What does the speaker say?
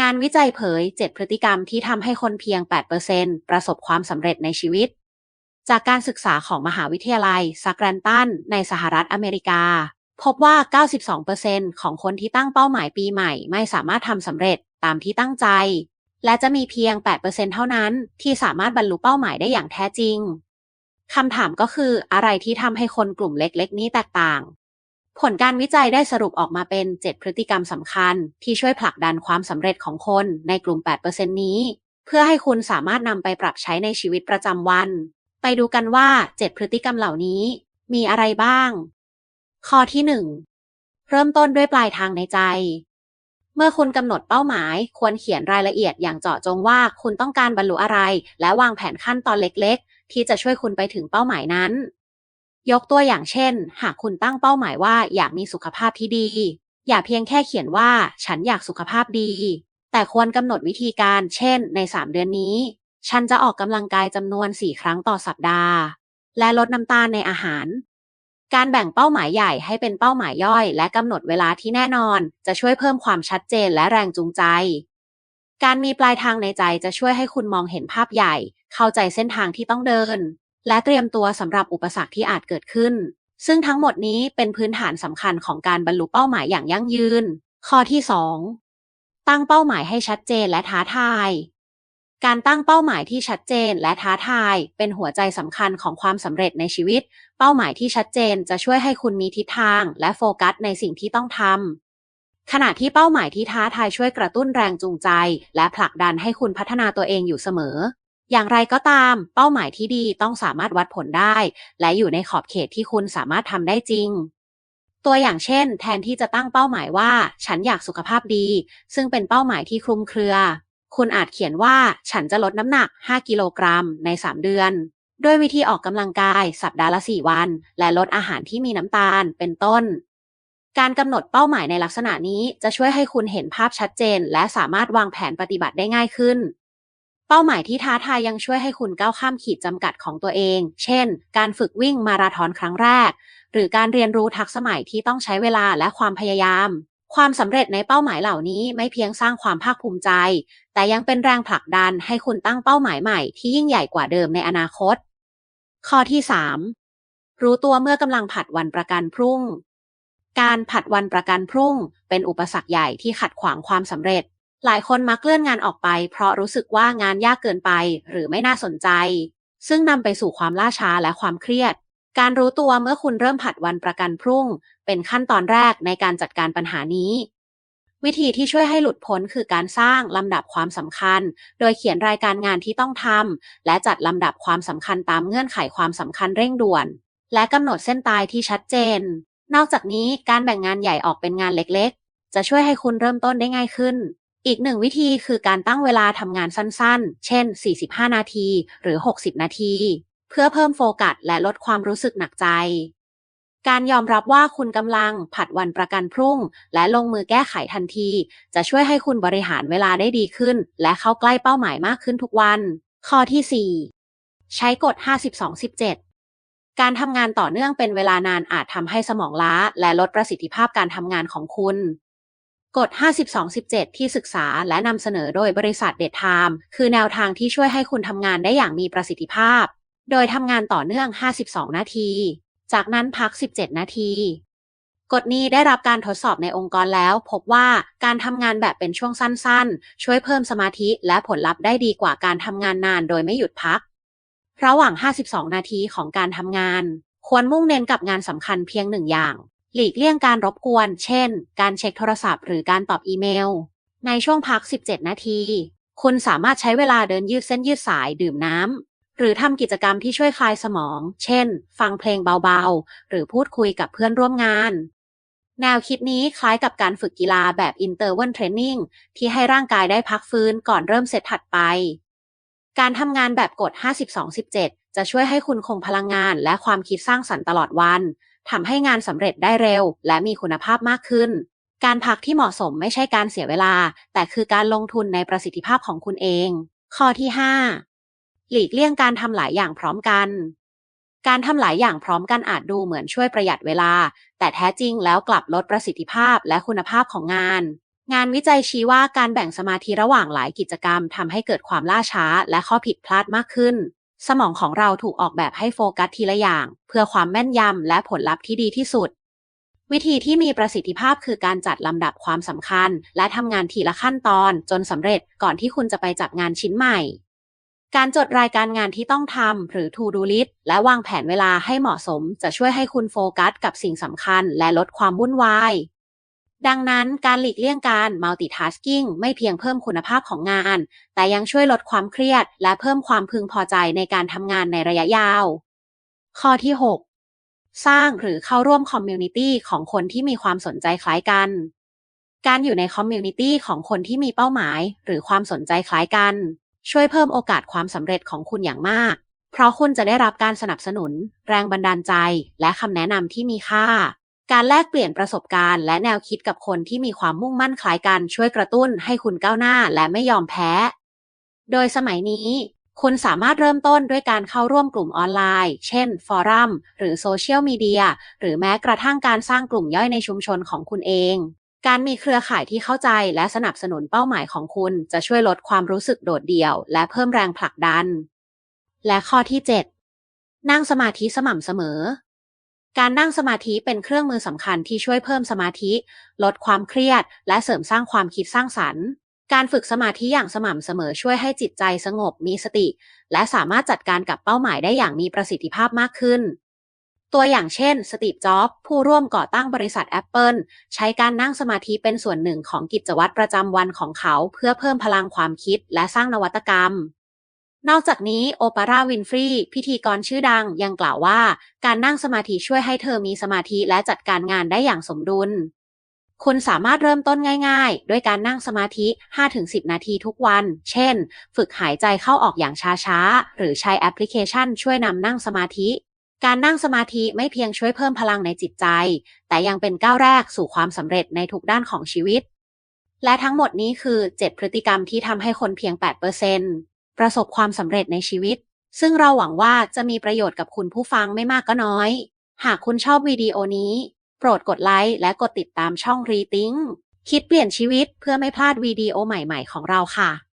งานวิจัยเผย 7 พฤติกรรมที่ทำให้คนเพียง 8%ประสบความสำเร็จในชีวิต จากการศึกษาของมหาวิทยาลัยซักแรนตันในสหรัฐอเมริกา พบว่า 92%ของคนที่ตั้งเป้าหมายปีใหม่ ไม่สามารถทำสำเร็จตามที่ตั้งใจ และจะมีเพียง 8%เท่านั้น ที่สามารถบรรลุเป้าหมายได้อย่างแท้จริงคำถามก็คืออะไรที่ทำให้คนกลุ่มเล็กๆ นี้แตกต่าง ผลการวิจัยได้สรุปออกมาเป็น 7 พฤติกรรมสำคัญ ที่ช่วยผลักดันความสำเร็จของคนในกลุ่ม 8%นี้ เพื่อให้คุณสามารถนำไปปรับใช้ในชีวิตประจำวัน ไปดูกันว่า 7 พฤติกรรมเหล่านี้ มีอะไรบ้าง ข้อที่ 1 เริ่มต้นด้วยปลายทางในใจ เมื่อคุณกำหนดเป้าหมาย ควรเขียนรายละเอียดอย่างเจาะจงว่าคุณต้องการบรรลุอะไร และวางแผนขั้นตอนเล็ก ๆ ที่จะช่วยคุณไปถึงเป้าหมายนั้น ยกตัวอย่างเช่น หากคุณตั้งเป้าหมายว่าอยากมีสุขภาพที่ดี อย่าเพียงแค่เขียนว่าฉันอยากสุขภาพดี แต่ควรกำหนดวิธีการ เช่น ใน 3 เดือนนี้ ฉันจะออกกำลังกายจำนวน 4 ครั้งต่อสัปดาห์ และลดน้ำตาลในอาหาร การแบ่งเป้าหมายใหญ่ให้เป็นเป้าหมายย่อย และกำหนดเวลาที่แน่นอน จะช่วยเพิ่มความชัดเจนและแรงจูงใจ การมีปลายทางในใจจะช่วยให้คุณมองเห็นภาพใหญ่ เข้าใจเส้นทางที่ต้องเดิน และเตรียมตัวสำหรับอุปสรรคที่อาจเกิดขึ้น ซึ่งทั้งหมดนี้เป็นพื้นฐานสำคัญของการบรรลุเป้าหมายอย่างยั่งยืน ข้อที่ 2 ตั้งเป้าหมายให้ชัดเจนและท้าทาย การตั้งเป้าหมายที่ชัดเจนและท้าทาย เป็นหัวใจสำคัญของความสำเร็จในชีวิต เป้าหมายที่ชัดเจนจะช่วยให้คุณมีทิศทาง และโฟกัสในสิ่งที่ต้องทำขณะที่เป้าหมายที่ท้าทายช่วยกระตุ้นแรงจูงใจ และผลักดันให้คุณพัฒนาตัวเองอยู่เสมอ อย่างไรก็ตาม เป้าหมายที่ดีต้องสามารถวัดผลได้ และอยู่ในขอบเขตที่คุณสามารถทำได้จริง ตัวอย่างเช่น แทนที่จะตั้งเป้าหมายว่า ฉันอยากสุขภาพดี ซึ่งเป็นเป้าหมายที่คลุมเครือ คุณอาจเขียนว่า ฉันจะลดน้ำหนัก 5 กิโลกรัม ใน 3 เดือนด้วยวิธีออกกำลังกายสัปดาห์ละ 4 วัน และลดอาหารที่มีน้ำตาลเป็นต้น การกำหนดเป้าหมายในลักษณะนี้จะช่วยให้คุณเห็นภาพชัดเจน และสามารถวางแผนปฏิบัติได้ง่ายขึ้น เป้าหมายที่ท้าทายยังช่วยให้คุณก้าวข้ามขีดจำกัดของตัวเอง เช่น การฝึกวิ่งมาราธอนครั้งแรก หรือการเรียนรู้ทักษะใหม่ที่ต้องใช้เวลาและความพยายาม ความสำเร็จในเป้าหมายเหล่านี้ไม่เพียงสร้างความภาคภูมิใจ แต่ยังเป็นแรงผลักดันให้คุณตั้งเป้าหมายใหม่ที่ยิ่งใหญ่กว่าเดิมในอนาคต ข้อที่ 3 รู้ตัวเมื่อกำลังผัดวันประกันพรุ่ง การผัดวันประกันพรุ่ง เป็นอุปสรรคใหญ่ที่ขัดขวางความสำเร็จ หลายคนมักเลื่อนงานออกไป เพราะรู้สึกว่างานยากเกินไป หรือไม่น่าสนใจ ซึ่งนำไปสู่ความล่าช้าและความเครียด การรู้ตัวเมื่อคุณเริ่มผัดวันประกันพรุ่ง เป็นขั้นตอนแรกในการจัดการปัญหานี้ วิธีที่ช่วยให้หลุดพ้นคือการสร้างลำดับความสำคัญ โดยเขียนรายการงานที่ต้องทำและจัดลำดับความสำคัญตามเงื่อนไขความสำคัญเร่งด่วน และกำหนดเส้นตายที่ชัดเจน นอกจากนี้การแบ่งงานใหญ่ออกเป็นงานเล็กๆ จะช่วยให้คุณเริ่มต้นได้ง่ายขึ้น อีกหนึ่งวิธีคือการตั้งเวลาทำงานสั้นๆ เช่น 45 นาที หรือ 60 นาที เพื่อเพิ่มโฟกัสและลดความรู้สึกหนักใจ การยอมรับว่าคุณกำลังผัดวันประกันพรุ่ง และลงมือแก้ไขทันที จะช่วยให้คุณบริหารเวลาได้ดีขึ้น และเข้าใกล้เป้าหมายมากขึ้นทุกวัน ข้อที่ 4 ใช้กฎ 52-17การทำงานต่อเนื่องเป็นเวลานานอาจทำให้สมองล้า และลดประสิทธิภาพการทำงานของคุณ กฎ 52-17 ที่ศึกษาและนำเสนอโดยบริษัทเดดไทม์คือแนวทางที่ช่วยให้คุณทำงานได้อย่างมีประสิทธิภาพ โดยทำงานต่อเนื่อง 52 นาที จากนั้นพัก 17 นาที กฎนี้ได้รับการทดสอบในองค์กรแล้ว พบว่าการทำงานแบบเป็นช่วงสั้นๆ ช่วยเพิ่มสมาธิและผลลัพธ์ได้ดีกว่าการทำงานนานโดยไม่หยุดพัก ระหว่าง 52 นาทีของการทำงาน ควรมุ่งเน้นกับงานสำคัญเพียงหนึ่งอย่าง หลีกเลี่ยงการรบกวน เช่น การเช็คโทรศัพท์หรือการตอบอีเมล ในช่วงพัก 17 นาที คุณสามารถใช้เวลาเดินยืดเส้นยืดสายดื่มน้ำ หรือทำกิจกรรมที่ช่วยคลายสมอง เช่น ฟังเพลงเบาๆ หรือพูดคุยกับเพื่อนร่วมงาน แนวคิดนี้คล้ายกับการฝึกกีฬาแบบ Interval Training ที่ให้ร่างกายได้พักฟื้นก่อนเริ่มเซตถัดไป การทำงานแบบกฎ52-17 จะช่วยให้คุณคงพลังงานและความคิดสร้างสรรค์ตลอดวัน ทำให้งานสำเร็จได้เร็ว และมีคุณภาพมากขึ้น การพักที่เหมาะสมไม่ใช่การเสียเวลา แต่คือการลงทุนในประสิทธิภาพของคุณเอง ข้อที่ 5 หลีกเลี่ยงการทำหลายอย่างพร้อมกัน การทำหลายอย่างพร้อมกันอาจดูเหมือนช่วยประหยัดเวลา แต่แท้จริงแล้วกลับลดประสิทธิภาพและคุณภาพของงานงานวิจัยชี้ว่าการแบ่งสมาธิระหว่างหลายกิจกรรมทำให้เกิดความล่าช้าและข้อผิดพลาดมากขึ้น สมองของเราถูกออกแบบให้โฟกัสทีละอย่าง เพื่อความแม่นยำและผลลัพธ์ที่ดีที่สุด วิธีที่มีประสิทธิภาพคือการจัดลำดับความสำคัญ และทำงานทีละขั้นตอนจนสำเร็จก่อนที่คุณจะไปจับงานชิ้นใหม่ การจดรายการงานที่ต้องทำหรือ to do list และวางแผนเวลาให้เหมาะสม จะช่วยให้คุณโฟกัสกับสิ่งสำคัญ และลดความวุ่นวาย ดังนั้นการหลีกเลี่ยงการ multitasking ไม่เพียงเพิ่มคุณภาพของงาน แต่ยังช่วยลดความเครียด และเพิ่มความพึงพอใจในการทำงานในระยะยาว ข้อที่ 6 สร้างหรือเข้าร่วมคอมมูนิตี้ของคนที่มีความสนใจคล้ายกัน การอยู่ในคอมมูนิตี้ของคนที่มีเป้าหมาย หรือความสนใจคล้ายกัน ช่วยเพิ่มโอกาสความสำเร็จของคุณอย่างมาก เพราะคุณจะได้รับการสนับสนุน แรงบันดาลใจ และคำแนะนำที่มีค่า การแลกเปลี่ยนประสบการณ์ และแนวคิดกับคนที่มีความมุ่งมั่นคล้ายกันช่วยกระตุ้นให้คุณก้าวหน้าและไม่ยอมแพ้ โดยสมัยนี้ คุณสามารถเริ่มต้นด้วยการเข้าร่วมกลุ่มออนไลน์ เช่น ฟอรัม หรือโซเชียลมีเดีย หรือแม้กระทั่งการสร้างกลุ่มย่อยในชุมชนของคุณเอง การมีเครือข่ายที่เข้าใจและสนับสนุนเป้าหมายของคุณ จะช่วยลดความรู้สึกโดดเดี่ยว และเพิ่มแรงผลักดัน และข้อที่ 7 นั่งสมาธิสม่ำเสมอ การนั่งสมาธิเป็นเครื่องมือสำคัญที่ช่วยเพิ่มสมาธิ ลดความเครียด และเสริมสร้างความคิดสร้างสรรค์ การฝึกสมาธิอย่างสม่ำเสมอช่วยให้จิตใจสงบมีสติ และสามารถจัดการกับเป้าหมายได้อย่างมีประสิทธิภาพมากขึ้น ตัวอย่างเช่น สตีฟ จ็อบส์ผู้ร่วมก่อตั้งบริษัท Apple ใช้การนั่งสมาธิเป็นส่วนหนึ่งของกิจวัตรประจำวันของเขา เพื่อเพิ่มพลังความคิดและสร้างนวัตกรรม นอกจากนี้โอปาร่าวินฟรีพิธีกรชื่อดังยังกล่าวว่า การนั่งสมาธิช่วยให้เธอมีสมาธิและจัดการงานได้อย่างสมดุล คุณสามารถเริ่มต้นง่ายๆ ด้วยการนั่งสมาธิ 5-10 นาทีทุกวัน เช่น ฝึกหายใจเข้าออกอย่างช้าๆ หรือใช้แอปพลิเคชันช่วยนำนั่งสมาธิ การนั่งสมาธิไม่เพียงช่วยเพิ่มพลังในจิตใจ แต่ยังเป็นก้าวแรกสู่ความสำเร็จในทุกด้านของชีวิต และทั้งหมดนี้คือ 7 พฤติกรรมที่ทำให้คนเพียง 8% ประสบความสำเร็จในชีวิต ซึ่งเราหวังว่าจะมีประโยชน์กับคุณผู้ฟังไม่มากก็น้อย หากคุณชอบวิดีโอนี้ โปรดกดไลค์และกดติดตามช่องรีทิงคิดเปลี่ยนชีวิตเพื่อไม่พลาดวิดีโอใหม่ๆของเราค่ะ